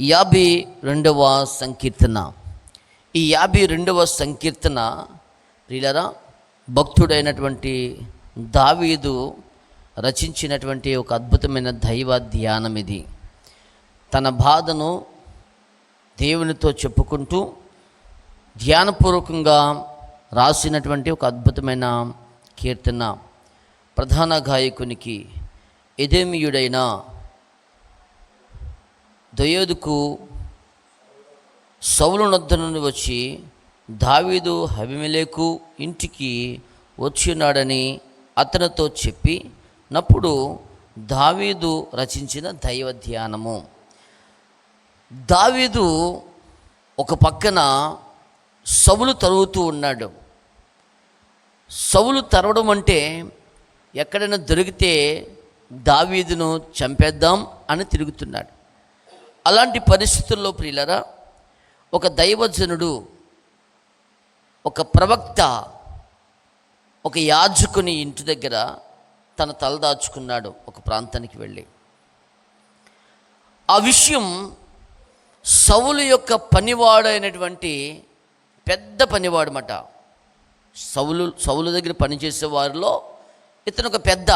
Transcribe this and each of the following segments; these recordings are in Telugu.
యాభై రెండవ సంకీర్తన. ఈ యాభై రెండవ సంకీర్తన ప్రియులరా భక్తుడైనటువంటి దావీదు రచించినటువంటి ఒక అద్భుతమైన దైవ ధ్యానం ఇది. తన బాధను దేవునితో చెప్పుకుంటూ ధ్యానపూర్వకంగా రాసినటువంటి ఒక అద్భుతమైన కీర్తన. ప్రధాన గాయకునికి ఎదేమియుడైన దయోదుకు సౌలు నొద్ద నుండి వచ్చి దావీదు అభిమేలేకు ఇంటికి వచ్చినాడని అతనితో చెప్పి నప్పుడు దావీదు రచించిన దైవ ధ్యానము దావీదు ఒక పక్కన సవులు తరుగుతూ ఉన్నాడు. సవులు తరవడం అంటే ఎక్కడైనా దొరికితే దావీదును చంపేద్దాం అని తిరుగుతున్నాడు. అలాంటి పరిస్థితుల్లో ప్రియులరా ఒక దైవజనుడు ఒక ప్రవక్త ఒక యాజకుని ఇంటి దగ్గర తన తలదాచుకున్నాడు ఒక ప్రాంతానికి వెళ్ళి. ఆ విషయం సౌలు యొక్క పనివాడైనటువంటి పెద్ద పనివాడు మాట సౌలు సౌలు దగ్గర పనిచేసే వారిలో ఇతను ఒక పెద్ద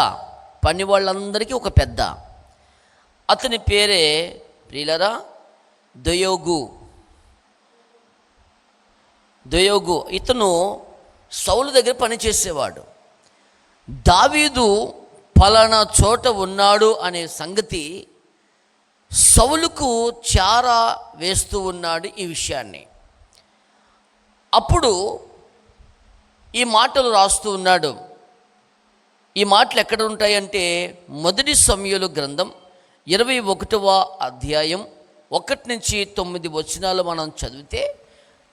పని వాళ్ళందరికీ ఒక పెద్ద. అతని పేరే ప్రియులరా దయోగు. దయోగు. ఇతను సౌలు దగ్గర పనిచేసేవాడు. దావీదు పలానా చోట ఉన్నాడు అనే సంగతి సౌలుకు చారా వేస్తూ ఉన్నాడు ఈ విషయాన్ని. అప్పుడు ఈ మాటలు రాస్తూ ఉన్నాడు. ఈ మాటలు ఎక్కడ ఉంటాయంటే మొదటి సమయంలో గ్రంథం ఇరవై ఒకటవ అధ్యాయం ఒకటి నుంచి తొమ్మిది వచనాలు మనం చదివితే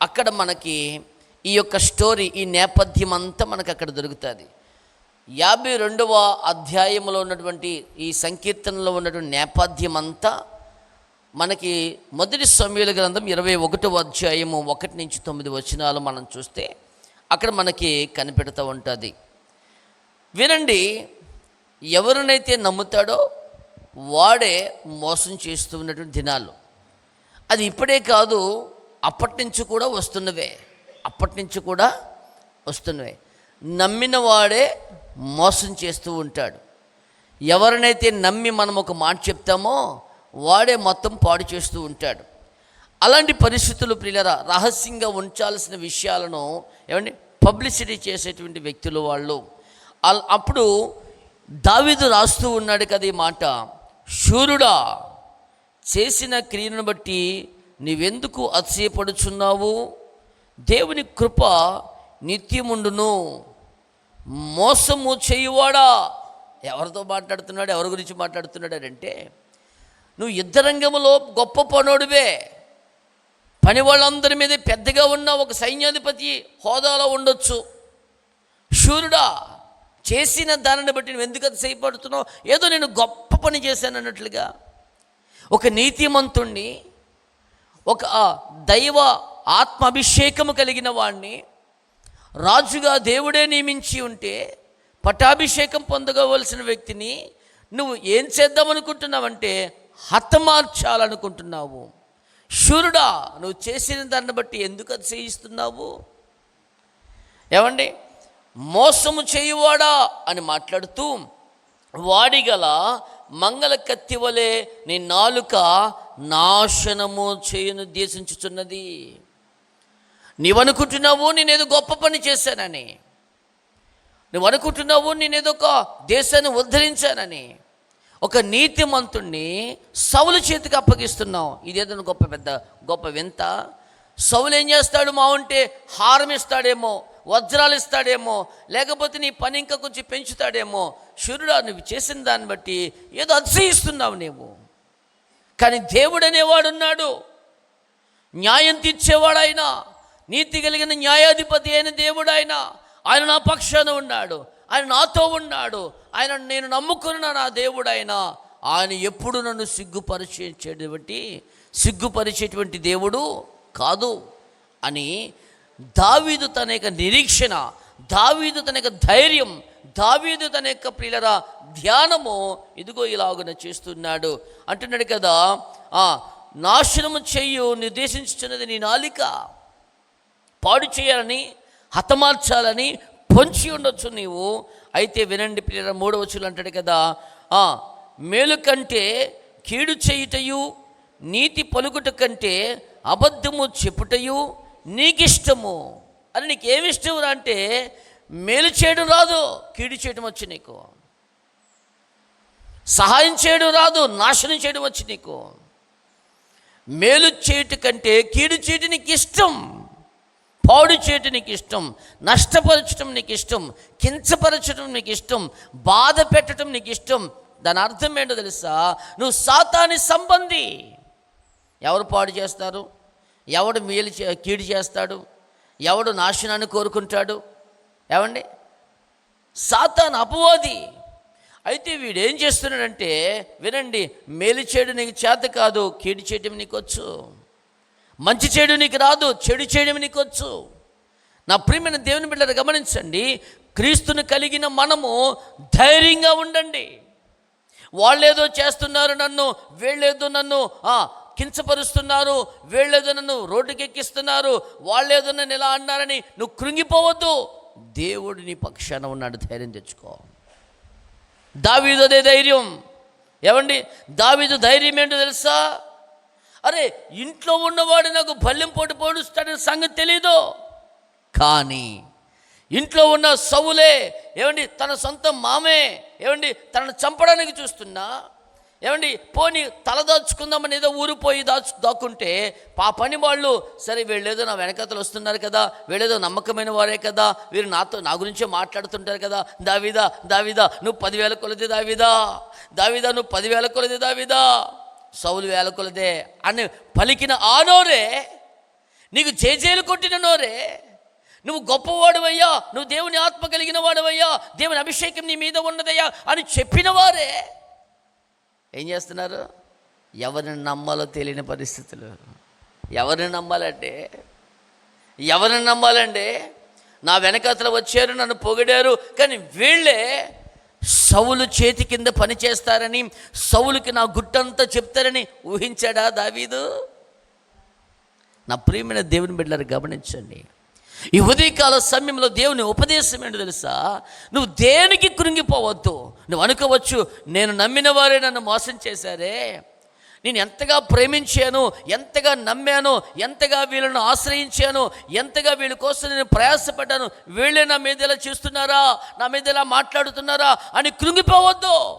అక్కడ మనకి ఈ యొక్క స్టోరీ ఈ నేపథ్యం అంతా మనకు అక్కడ దొరుకుతుంది. యాభై రెండవ అధ్యాయంలో ఉన్నటువంటి ఈ సంకీర్తనలో ఉన్నటువంటి నేపథ్యం అంతా మనకి మొదటి సమయాల గ్రంథం ఇరవై ఒకటవ అధ్యాయము ఒకటి నుంచి తొమ్మిది వచనాలు మనం చూస్తే అక్కడ మనకి కనిపెడుతూ ఉంటుంది. వినండి ఎవరినైతే నమ్ముతాడో వాడే మోసం చేస్తూ ఉన్నటువంటి దినాలు. అది ఇప్పుడే కాదు అప్పటి నుంచి కూడా వస్తున్నవే. అప్పటి నుంచి కూడా వస్తున్నవే. నమ్మిన వాడే మోసం చేస్తూ ఉంటాడు. ఎవరినైతే నమ్మి మనం ఒక మాట చెప్తామో వాడే మొత్తం పాడు చేస్తూ ఉంటాడు. అలాంటి పరిస్థితులు ప్రియులరా రహస్యంగా ఉంచాల్సిన విషయాలను ఏమండి పబ్లిసిటీ చేసేటువంటి వ్యక్తులు వాళ్ళు. అప్పుడు దావీదు రాస్తూ ఉన్నాడు కదా ఈ మాట. శూరుడా చేసిన క్రియను బట్టి నీవెందుకు అతిశయపడుచున్నావు? దేవుని కృప నిత్యముండును. మోసము చేయువాడా? ఎవరితో మాట్లాడుతున్నాడు? ఎవరి గురించి మాట్లాడుతున్నాడు అంటే నువ్వు యుద్ధరంగంలో గొప్ప పనుడివే. పని వాళ్ళందరి మీద పెద్దగా ఉన్న ఒక సైన్యాధిపతి హోదాలో ఉండొచ్చు. శూరుడా చేసిన దానిని బట్టి నువ్వు ఎందుకు చేయబడుతున్నావు ఏదో నేను గొప్ప పని చేశాను అన్నట్లుగా. ఒక నీతిమంతుణ్ణి ఒక దైవ ఆత్మాభిషేకము కలిగిన వాణ్ణి రాజుగా దేవుడే నియమించి ఉంటే పటాభిషేకం పొందగవలసిన వ్యక్తిని నువ్వు ఏం చేద్దామనుకుంటున్నావంటే హతమార్చాలనుకుంటున్నావు శూరుడా నువ్వు చేసిన దాన్ని బట్టి ఎందుకు అతిశయిస్తున్నావు ఏమండి? మోసము చేయువాడా అని మాట్లాడుతూ వాడిగల మంగళ కత్తి వలె నీ నాలుక నాశనము చేయను ఉద్దేశించుచున్నది. నీవనుకుంటున్నావు నేనేదో గొప్ప పని చేశానని. నువ్వు అనుకుంటున్నావు నేనేదో ఒక దేశాన్ని ఉద్ధరించానని. ఒక నీతిమంతుణ్ణి సౌలు చేతికి అప్పగిస్తున్నావు. ఇదేదో గొప్ప పెద్ద గొప్ప వింత. సౌలు ఏం చేస్తాడు? మా ఉంటే హారం ఇస్తాడేమో వజ్రాలు ఇస్తాడేమో లేకపోతే నీ పని ఇంకా కొంచెం పెంచుతాడేమో సూర్యుడా నువ్వు చేసిన దాన్ని బట్టి ఏదో అతిశయిస్తున్నావు నీవు. కానీ దేవుడు అనేవాడున్నాడు న్యాయం తీర్చేవాడాయన నీతి కలిగిన న్యాయాధిపతి అయిన దేవుడు ఆయన ఆయన నా పక్షాన ఉన్నాడు ఆయన నాతో ఉన్నాడు ఆయన నేను నమ్ముకున్న నా దేవుడైనా ఆయన ఆయన ఎప్పుడు నన్ను సిగ్గుపరిచేటువంటి సిగ్గుపరిచేటువంటి దేవుడు కాదు అని దావీదు తన యొక్క నిరీక్షణ దావీదు తన యొక్క ధైర్యం దావీదు తన యొక్క ప్రియులరా ధ్యానము ఇదిగో ఇలాగున చేస్తున్నాడు. అంటున్నాడు కదా ఆ, నాశనము చెయ్యు నిర్దేశించుతున్నది నీ నాలిక. పాడు చేయాలని హతమార్చాలని పొంచి ఉండొచ్చు నీవు. అయితే వినండి పిల్లల మూడవ అంటాడు కదా మేలు కంటే కీడు చేయుటయు నీతి పలుకుట కంటే అబద్ధము చెప్పుటయు నీకిష్టము. అని నీకు ఏమి ఇష్టం అంటే మేలు చేయడం రాదు కీడు చేయడం వచ్చి నీకు. సహాయం చేయడం రాదు నాశనం చేయడం వచ్చి నీకు. మేలు చేయట కంటే కీడు చేయటం నీకు ఇష్టం పాడు చేయటం నీకు ఇష్టం నష్టపరచడం నీకు ఇష్టం కించపరచడం నీకు ఇష్టం బాధ పెట్టడం నీకు ఇష్టం దాని అర్థం ఏంటో తెలుసా? నువ్వు సాతాని సంబంధి. ఎవరు పాడు చేస్తారు? ఎవడు మేలు చే- కీడు చేస్తాడు? ఎవడు నాశనాన్ని కోరుకుంటాడు? ఏమండి? సాతాన్ అపవాది. అయితే వీడు ఏం చేస్తున్నాడంటే వినండి మేలు చేయడం నీకు చేత కాదు కీడు చేయడం నీకు వచ్చు. మంచి చేయడం నీకు రాదు చెడు చేయడం నీకు వచ్చు. నా ప్రియమైన దేవుని బిడ్డలు గమనించండి క్రీస్తుని కలిగిన మనము ధైర్యంగా ఉండండి. వాళ్ళేదో చేస్తున్నారు నన్ను వీళ్ళేదో నన్ను కించపరుస్తున్నారు. వీళ్ళేదో నన్ను రోడ్డుకెక్కిస్తున్నారు. వాళ్ళేదో నన్ను ఇలా అన్నారని నువ్వు కృంగిపోవద్దు. దేవుడు నీ పక్షాన ఉన్నాడు ధైర్యం తెచ్చుకో. దావీదు అదే ధైర్యం. ఏమండి? దావీదు ధైర్యం ఏంటో తెలుసా? అరే ఇంట్లో ఉన్నవాడు నాకు బల్లెం పోటు పోడుస్తాడని సంగతి తెలీదు. కానీ ఇంట్లో ఉన్న సవులే ఏమండి? తన సొంత మామే ఏమండి? తనను చంపడానికి చూస్తున్నా. ఏమండి పోని తల దాచుకుందామని ఏదో ఊరిపోయి దాచు దాక్కుంటే పా పని వాళ్ళు సరే వీళ్ళేదో నా వెనకతలు వస్తున్నారు కదా వీళ్ళేదో నమ్మకమైన వారే కదా వీరు నాతో నా గురించే మాట్లాడుతుంటారు కదా దావిదా దావిదా నువ్వు పదివేల కొలది దావిదా దావిదా నువ్వు పదివేల కొలది దావిదా సౌలు వేల కొలదే అని పలికిన ఆ నోరే నీకు చేజేలు కొట్టిన నోరే నువ్వు గొప్పవాడువయ్యా నువ్వు దేవుని ఆత్మ కలిగిన వాడువయ్యా దేవుని అభిషేకం నీ మీద ఉన్నదయ్యా అని చెప్పిన వారే ఏం చేస్తున్నారు? ఎవరిని నమ్మాలో తెలియని పరిస్థితులు. ఎవరిని నమ్మాలంటే? ఎవరిని నమ్మాలండి నా వెనకతలు వచ్చారు నన్ను పొగిడారు కానీ వీళ్ళే సౌలు చేతి కింద పని చేస్తారని సౌలుకి నా గుట్టంతా చెప్తారని ఊహించాడా దావీదు? నా ప్రియమైన దేవుని బిడ్డలారు గమనించండి. ఈ ఉదయకాల సమయంలో దేవుని ఉపదేశం ఏంటో తెలుసా? నువ్వు దేనికి కృంగిపోవద్దు. నువ్వు అనుకోవచ్చు నేను నమ్మిన వారే నన్ను మోసం చేశారే. నేను ఎంతగా ప్రేమించాను ఎంతగా నమ్మాను ఎంతగా వీళ్ళను ఆశ్రయించాను ఎంతగా వీళ్ళ కోసం నేను ప్రయాసపడ్డాను వీళ్ళే నా మీద ఇలా చేస్తున్నారా నా మీద ఇలా మాట్లాడుతున్నారా అని కృంగిపోవద్దు.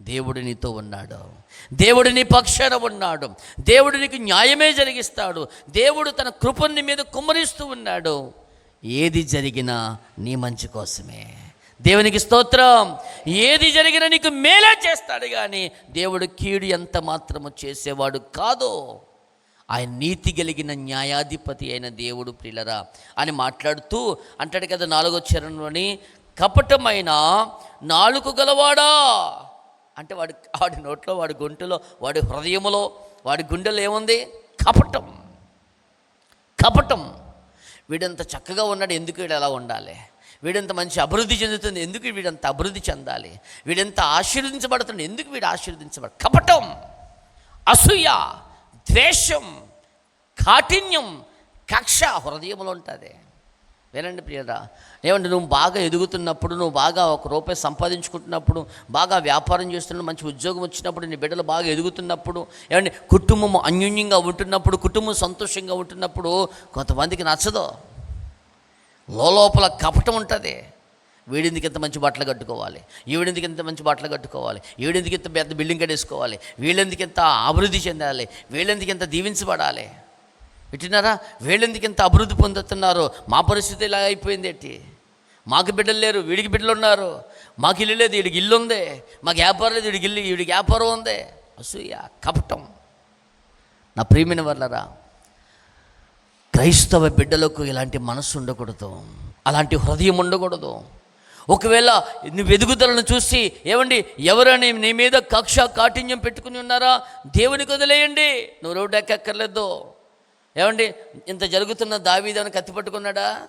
దేవుడు నీతో ఉన్నాడు. దేవుడు నీ పక్షాన ఉన్నాడు. దేవుడు నీకు న్యాయమే జరిగిస్తాడు. దేవుడు తన కృపని మీద కుమ్మరిస్తూ ఉన్నాడు. ఏది జరిగినా నీ మంచి కోసమే. దేవునికి స్తోత్రం. ఏది జరిగినా నీకు మేలే చేస్తాడు కానీ దేవుడు కీడు ఎంత మాత్రము చేసేవాడు కాదు. ఆయన నీతి కలిగిన న్యాయాధిపతి అయిన దేవుడు ప్రిలరా అని మాట్లాడుతూ అంటాడు కదా నాలుగో చరణంలోని కపటమైన నాలుగు గలవాడా? అంటే వాడి వాడి నోట్లో వాడి గొంతులో వాడి హృదయములో వాడి గుండెలో ఏముంది? కపటం. కపటం. వీడంత చక్కగా ఉన్నాడు ఎందుకు వీడు ఎలా ఉండాలి? వీడంత మంచి అభివృద్ధి చెందుతుంది ఎందుకు వీడంత అభివృద్ధి చెందాలి? వీడెంత ఆశీర్వదించబడుతుంది ఎందుకు వీడు ఆశీర్వదించబడు? కపటం. అసూయ ద్వేషం కాఠిన్యం కక్ష హృదయంలో ఉంటుంది. వినండి ప్రియరా ఏమంటే నువ్వు బాగా ఎదుగుతున్నప్పుడు నువ్వు బాగా ఒక రూపాయి సంపాదించుకుంటున్నప్పుడు బాగా వ్యాపారం చేస్తున్న మంచి ఉద్యోగం వచ్చినప్పుడు నీ బిడ్డలు బాగా ఎదుగుతున్నప్పుడు ఏమంటే కుటుంబం అన్యోన్యంగా ఉంటున్నప్పుడు కుటుంబం సంతోషంగా ఉంటున్నప్పుడు కొంతమందికి నచ్చదు. లోపల కపటం ఉంటుంది. వీడిందుకు ఇంత మంచి బట్టలు కట్టుకోవాలి ఈవిడెందుకు ఇంత మంచి బట్టలు కట్టుకోవాలి ఈవిడెందుకు ఇంత పెద్ద బిల్డింగ్ కట్టేసుకోవాలి వీళ్ళెందుకు ఇంత అభివృద్ధి చెందాలి వీళ్ళెందుకు ఇంత దీవించబడాలి? వింటున్నారా? వీళ్ళెందుకు ఇంత అభివృద్ధి పొందుతున్నారు? మా పరిస్థితి ఇలా అయిపోయింది ఏంటి? మాకు బిడ్డలు లేరు వీడికి బిడ్డలు ఉన్నారు. మాకు ఇల్లు లేదు వీడికి ఇల్లు ఉంది. మాకు వ్యాపారం లేదు వీడికి ఇల్లు వీడికి వ్యాపారం ఉంది. అసూయ కపటం. నా ప్రియమైన వల్లరా క్రైస్తవ బిడ్డలకు ఇలాంటి మనస్సు ఉండకూడదు. అలాంటి హృదయం ఉండకూడదు. ఒకవేళ నువ్వు ఎదుగుదలను చూసి ఏమండి ఎవరైనా నీ మీద కక్ష కాఠిన్యం పెట్టుకుని ఉన్నారా? దేవునికి వదిలేయండి నువ్వు రోడ్డు ఎక్కక్కర్లేదు. ఏమండి ఇంత జరుగుతున్న దావీదేమని కత్తి పట్టుకున్నాడా?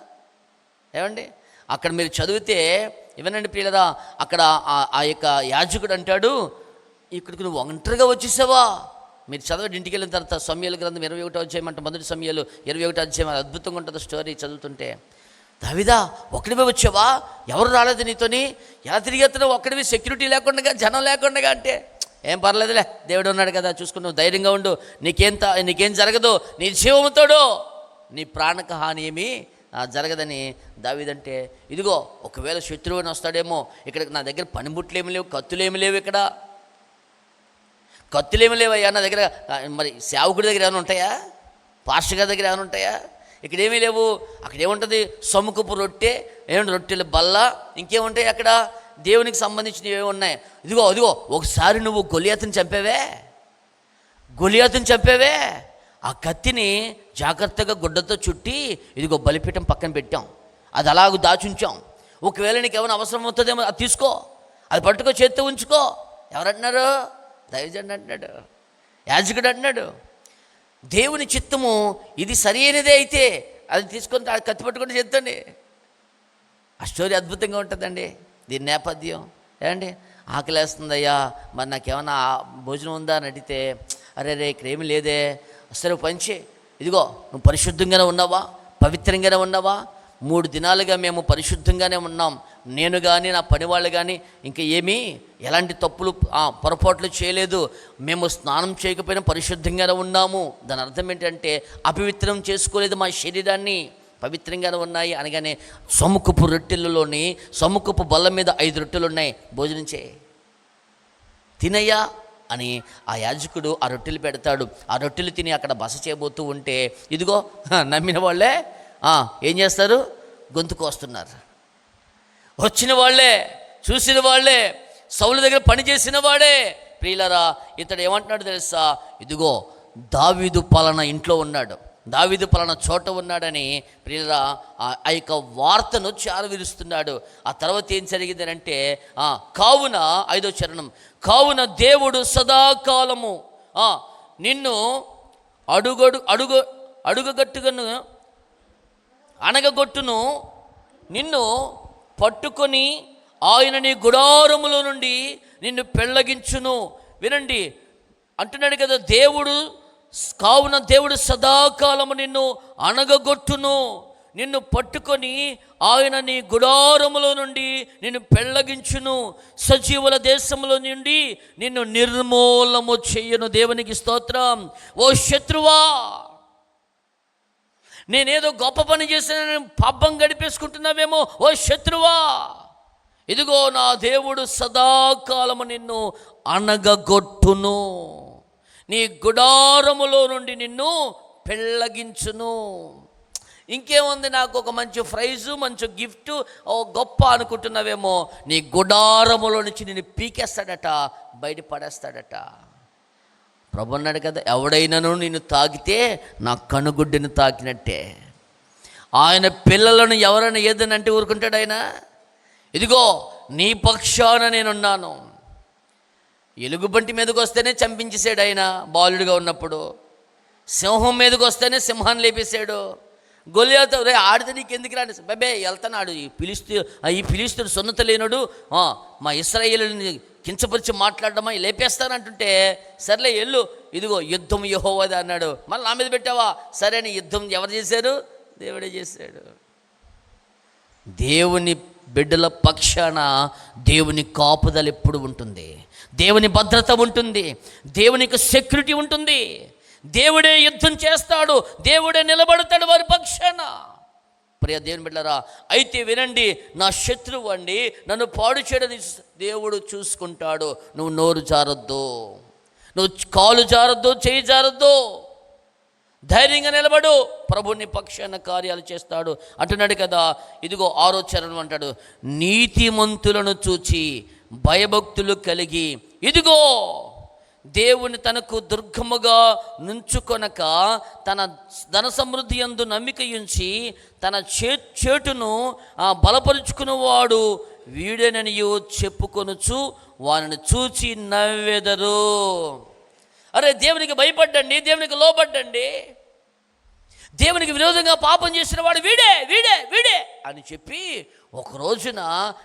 ఏమండి అక్కడ మీరు చదివితే ఇవనండి ప్రియులరా అక్కడ ఆ- ఆ యొక్క యాజకుడు అంటాడు ఇక్కడికి నువ్వు ఒంటరిగా వచ్చేసావా? మీరు చదవండి ఇంటికి వెళ్ళిన తర్వాత సమయాల గ్రంథం ఇరవై ఒకటో అధ్యాయం అంటే మొదటి సమయాలు ఇరవై ఒకటో అధ్యాయం అద్భుతంగా ఉంటుంది స్టోరీ చదువుతుంటే. దావిదా ఒక్కడివే వచ్చావా? ఎవరు రాలేదు నీతోని? ఎలా తిరిగి వస్తున్నావు? ఒక్కడివి సెక్యూరిటీ లేకుండా జనం లేకుండా అంటే. ఏం పర్లేదులే దేవుడు ఉన్నాడు కదా చూసుకున్నావు ధైర్యంగా ఉండు. నీకేం నీకేం జరగదు. నీ జీవముతోడు నీ ప్రాణక హాని ఏమీ జరగదని దావిదంటే ఇదిగో ఒకవేళ శత్రువుని వస్తాడేమో ఇక్కడ నా దగ్గర పనిముట్లేమి లేవు కత్తులు ఏమి లేవు ఇక్కడ. కత్తులేమి లేవయ్యా నా దగ్గర మరి సేవకుడి దగ్గర ఏమైనా ఉంటాయా? పాస్టర్ గారి దగ్గర ఏమైనా ఉంటాయా? ఇక్కడేమీ లేవు. అక్కడ ఏముంటుంది సముఖపు రొట్టె ఏమిటి రొట్టెల బల్ల ఇంకేముంటాయి అక్కడ? దేవునికి సంబంధించినవి ఏమి ఉన్నాయి. ఇదిగో ఇదిగో ఒకసారి నువ్వు గొలియాతను చంపేవే? గొలియాతను చంపేవే? ఆ కత్తిని జాగ్రత్తగా గుడ్డతో చుట్టి ఇదిగో బలిపీఠం పక్కన పెట్టాం. అది అలాగ దాచుంచాం ఒకవేళ నీకు ఏమైనా అవసరం అవుతుందేమో అది తీసుకో. అది పట్టుకో చేత్తో ఉంచుకో. ఎవరంటున్నారు? దైవజండి అంటున్నాడు. యాజకుడు అంటున్నాడు. దేవుని చిత్తము ఇది సరి అయినదే అయితే అది తీసుకొని కత్తి పట్టుకొని చేద్దండి ఆ స్టోరీ అద్భుతంగా ఉంటుందండి. దీని నేపథ్యం? ఏమండి? ఆకలేస్తుందయ్యా. మరి నాకేమన్నా భోజనం ఉందా అని అడిగితే అరే రే ఇక్కడ ఏమీ లేదే సరే పంచి. ఇదిగో నువ్వు పరిశుద్ధంగానే ఉన్నావా? పవిత్రంగానే ఉన్నావా? మూడు దినాలుగా మేము పరిశుద్ధంగానే ఉన్నాం. నేను కానీ నా పనివాళ్ళు కానీ ఇంకా ఏమీ ఎలాంటి తప్పులు పొరపాట్లు చేయలేదు. మేము స్నానం చేయకపోయినా పరిశుద్ధంగానే ఉన్నాము. దాని అర్థం ఏంటంటే అపవిత్రం చేసుకోలేదు మా శరీరాన్ని. పవిత్రంగానే ఉన్నాయి. అనగానే సముఖపు రొట్టెలలోని సముఖపు బల్ల మీద ఐదు రొట్టెలు ఉన్నాయి భోజనం చేయి. తినయ్యా అని ఆ యాజకుడు ఆ రొట్టెలు పెడతాడు. ఆ రొట్టెలు తిని అక్కడ బస చేయబోతూ ఉంటే ఇదిగో నమ్మిన వాళ్ళే ఏం చేస్తారు? గొంతుకు వస్తున్నారు వచ్చిన వాళ్ళే చూసిన వాళ్ళే సౌలు దగ్గర పనిచేసిన వాడే. ప్రియులరా ఇతడు ఏమంటున్నాడు తెలుసా? ఇదిగో దావీదు పాలన ఇంట్లో ఉన్నాడు. దావిదు పాలన చోట ఉన్నాడని ప్రియులరా ఆ ఆ యొక్క వార్తను చారవిరుస్తున్నాడు. ఆ తర్వాత ఏం జరిగింది అంటే ఆ, కావున ఐదో చరణం కావున దేవుడు సదాకాలము ఆ, నిన్ను అడుగడు అడుగు అడుగగట్టుగను అనగగొట్టును నిన్ను పట్టుకొని ఆయన నీ గుడారములో నుండి నిన్ను పెళ్ళగించును. వినండి అంటున్నాడు కదా దేవుడు కావున దేవుడు సదాకాలము నిన్ను అణగగొట్టును. నిన్ను పట్టుకొని ఆయన నీ గుడారములో నుండి నిన్ను పెళ్ళగించును. సజీవుల దేశంలో నుండి నిన్ను నిర్మూలము చెయ్యను దేవునికి స్తోత్రం. ఓ శత్రువా నేనేదో గొప్ప పని చేసిన పబ్బం గడిపేసుకుంటున్నావేమో. ఓ శత్రువా ఇదిగో నా దేవుడు సదాకాలము నిన్ను అనగగొట్టును నీ గుడారములో నుండి నిన్ను పెళ్ళగించును. ఇంకేముంది నాకు ఒక మంచి ప్రైజు మంచి గిఫ్ట్ ఓ గొప్ప అనుకుంటున్నావేమో. నీ గుడారములో నుంచి నిన్ను పీకేస్తాడట బయట పడేస్తాడట. ప్రభు అన్నాడు కదా ఎవడైనాను నిన్ను తాకితే నా కనుగుడ్డును తాకినట్టే. ఆయన పిల్లలను ఎవరైనా ఏదనంటే ఊరుకుంటాడు ఆయన? ఇదిగో నీ పక్షాన నేనున్నాను. ఎలుగుబంటి మీదకి వస్తేనే చంపించేశాడు ఆయన బాలుడిగా ఉన్నప్పుడు. సింహం మీదకి వస్తేనే సింహాన్ని లేపేశాడు. గొలియాతో రే ఆడితే నీకు ఎందుకు రాడు బబే వెళ్తున్నాడు ఈ పిలిస్తూ ఈ పిలిస్తుడు సున్నత లేనుడు. మా ఇస్రాయేలుని కించపరిచి మాట్లాడమా లేపేస్తానంటుంటే సర్లే ఎల్లు ఇదిగో యుద్ధం యహోవది అన్నాడు. మళ్ళీ నా మీద పెట్టావా? సరే అని యుద్ధం ఎవరు చేశారు? దేవుడే చేశాడు. దేవుని బిడ్డల పక్షాన దేవుని కాపుదల ఎప్పుడు ఉంటుంది? దేవుని భద్రత ఉంటుంది దేవునికి సెక్యూరిటీ ఉంటుంది. దేవుడే యుద్ధం చేస్తాడు దేవుడే నిలబడతాడు వారి పక్షాన. ప్రియ దేవుని బిడ్డరా అయితే వినండి నా శత్రువు అండి నన్ను పాడు చేయడం దేవుడు చూసుకుంటాడు. నువ్వు నోరు జారొద్దు నువ్వు కాలు జారొద్దు చేయి జారొద్దు. ధైర్యంగా నిలబడు ప్రభుని పక్షాన కార్యాలు చేస్తాడు. అంటున్నాడు కదా ఇదిగో ఆరోచరణం అంటాడు నీతిమంతులను చూచి భయభక్తులు కలిగి ఇదిగో దేవుని తనకు దుర్గముగా నుంచుకొనక తన ధన సమృద్ధి యందు నమ్మిక ఉంచి తన చే చేటును ఆ, బలపరుచుకున్నవాడు వీడేననియో చెప్పుకొనుచు వారిని చూచి నవ్వెదరు. అరే దేవునికి భయపడ్డండి దేవునికి లోపడ్డండి దేవునికి విరోధంగా పాపం చేసిన వాడు వీడే వీడే వీడే అని చెప్పి ఒక రోజున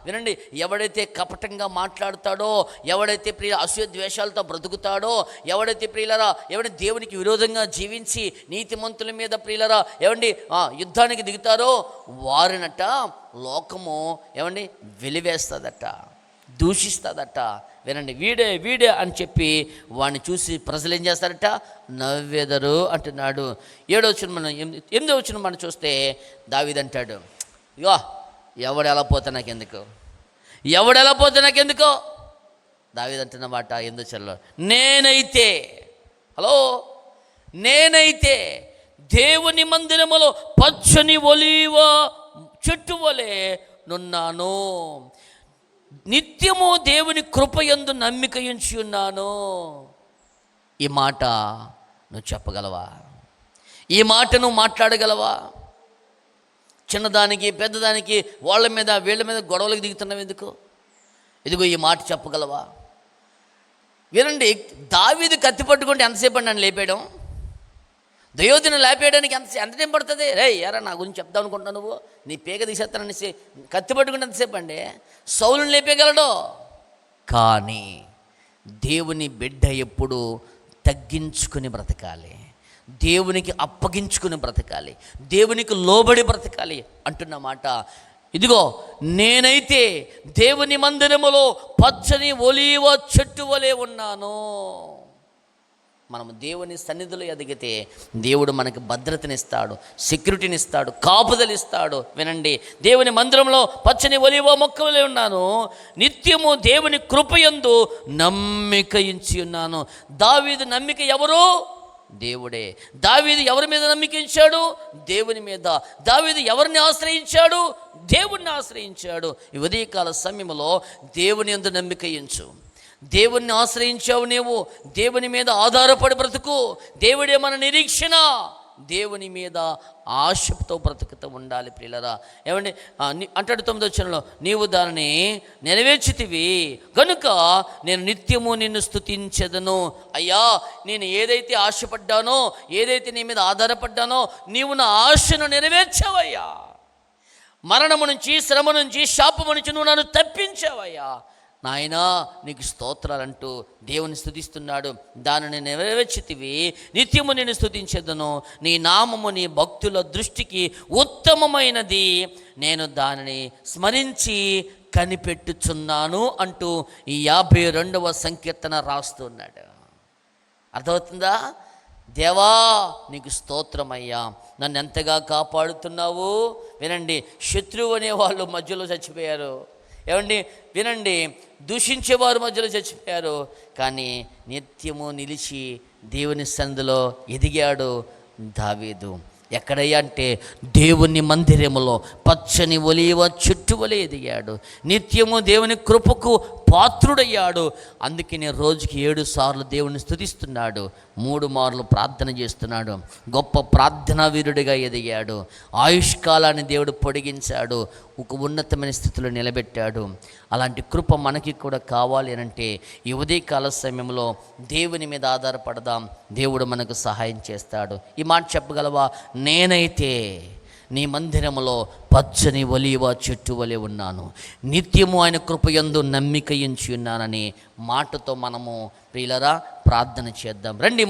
వినండి ఎవడైతే కపటంగా మాట్లాడతాడో ఎవడైతే ప్రియ అసూయ ద్వేషాలతో బ్రతుకుతాడో ఎవడైతే ప్రియులరా ఎవడి దేవునికి విరోధంగా జీవించి నీతిమంతుల మీద ప్రియులరా ఏమండి యుద్ధానికి దిగుతారో వారినట లోకము ఏమండి వెలివేస్తుందట దూషిస్తుందట వినండి వీడే వీడే అని చెప్పి వాడిని చూసి ప్రజలు ఏం చేస్తారట? నవ్వెదరు అంటున్నాడు. ఏడో వచ్చిన మనం ఎనిమిది ఎనిమిదో వచ్చిన మనం చూస్తే దావిదంటాడు ఇగో ఎవడు ఎలా పోతే నాకెందుకు? ఎవడు ఎలా పోతే నాకెందుకో? దావిదంటున్న మాట ఎందుకు చెల్లో నేనైతే హలో నేనైతే దేవుని మందిరములో పచ్చని ఒలీవ చెట్టు వలె నున్నాను. నిత్యము దేవుని కృపయందు నమ్మిక ఉంచి ఉన్నాను. ఈ మాట నువ్వు చెప్పగలవా? ఈ మాట నువ్వు మాట్లాడగలవా? చిన్నదానికి పెద్దదానికి వాళ్ళ మీద వీళ్ళ మీద గొడవలకు దిగుతున్నావు ఎందుకు? ఇదిగో ఈ మాట చెప్పగలవా? వినండి దావీది కత్తి పట్టుకుంటే ఎంతసేపు అండి నన్ను లేపేయడం దయోదిని లేపేయడానికి ఎంత ఎంత టైం పడుతుంది? రే ఎరా నా గురించి చెప్దాం అనుకుంటున్నావు నువ్వు? నీ పేగ తీసేస్తానని కత్తి పట్టుకుంటే ఎంతసేపు అండి? సౌలుని లేపేయగలడు? కానీ దేవుని బిడ్డ ఎప్పుడు తగ్గించుకుని బ్రతకాలి. దేవునికి అప్పగించుకుని బ్రతకాలి. దేవునికి లోబడి బ్రతకాలి అంటున్న మాట. ఇదిగో నేనైతే దేవుని మందిరములో పచ్చని ఒలీవ చెట్టు వలె ఉన్నాను. మనం దేవుని సన్నిధిలో ఎదిగితే దేవుడు మనకి భద్రతనిస్తాడు సెక్యూరిటీనిస్తాడు కాపుదలిస్తాడు. వినండి దేవుని మందిరంలో పచ్చని ఒలివ మొక్కలే ఉన్నాను. నిత్యము దేవుని కృపయందు నమ్మిక ఇచ్చి ఉన్నాను. దావీదు నమ్మిక ఎవరు? దేవుడే. దావీదు ఎవరి మీద నమ్మికించాడు? దేవుని మీద. దావీదు ఎవరిని ఆశ్రయించాడు? దేవుణ్ణి ఆశ్రయించాడు. ఈ ఉదయకాల సమయంలో దేవుని ఎందు నమ్మిక దేవుణ్ణి ఆశ్రయించావు నీవు. దేవుని మీద ఆధారపడి బ్రతుకు. దేవుడే మన నిరీక్షణ. దేవుని మీద ఆశతో బ్రతుకుతూ ఉండాలి ప్రియులరా. ఏమండి? అంటాడు తొమ్మిది వచ్చినలో నీవు దానిని నెరవేర్చితివి. కనుక నేను నిత్యము నిన్ను స్థుతించదను అయ్యా నేను ఏదైతే ఆశపడ్డానో ఏదైతే నీ మీద ఆధారపడ్డానో నీవు నా ఆశను నెరవేర్చావయ్యా. మరణము నుంచి శ్రమ నుంచి శాపము నుంచి నువ్వు నన్ను తప్పించావయ్యా. నాయనా నీకు స్తోత్రాలంటూ దేవుని స్థుతిస్తున్నాడు దానిని నెరవేర్చితివి. నిత్యము నేను స్థుతించదును నీ నామము నీ భక్తుల దృష్టికి ఉత్తమమైనది. నేను దానిని స్మరించి కనిపెట్టుచున్నాను అంటూ ఈ యాభై రెండవ సంకీర్తన రాస్తున్నాడు. అర్థమవుతుందా? దేవా నీకు స్తోత్రమయ్యా. నన్ను ఎంతగా కాపాడుతున్నావు? వినండి శత్రువు అనే వాళ్ళు మధ్యలో చచ్చిపోయారు. ఏమండి? వినండి. దూషించేవారు మధ్యలో చచ్చిపోయారు. కానీ నిత్యము నిలిచి దేవుని సందులో ఎదిగాడు దావీదు. ఎక్కడయ్యా అంటే దేవుని మందిరములో పచ్చని ఒలివ చెట్టు వలె ఎదిగాడు. నిత్యము దేవుని కృపకు పాత్రుడయ్యాడు. అందుకనే రోజుకి ఏడు సార్లు దేవుని స్తుతిస్తున్నాడు. మూడు మార్లు ప్రార్థన చేస్తున్నాడు. గొప్ప ప్రార్థనా వీరుడిగా ఎదిగాడు. ఆయుష్కాలాన్ని దేవుడు పొడిగించాడు. ఒక ఉన్నతమైన స్థితిలో నిలబెట్టాడు. అలాంటి కృప మనకి కూడా కావాలి అని అంటే ఈ ఉదయకాల సమయంలో దేవుని మీద ఆధారపడదాం. దేవుడు మనకు సహాయం చేస్తాడు. ఈ మాట చెప్పగలవా? నేనైతే నీ మందిరములో పచ్చని ఒలివ చెట్టు వలె ఉన్నాను. నిత్యము ఆయన కృపయందు నమ్మిక ఉన్నానని మాటతో మనము ప్రియులరా ప్రార్థన చేద్దాం. రండి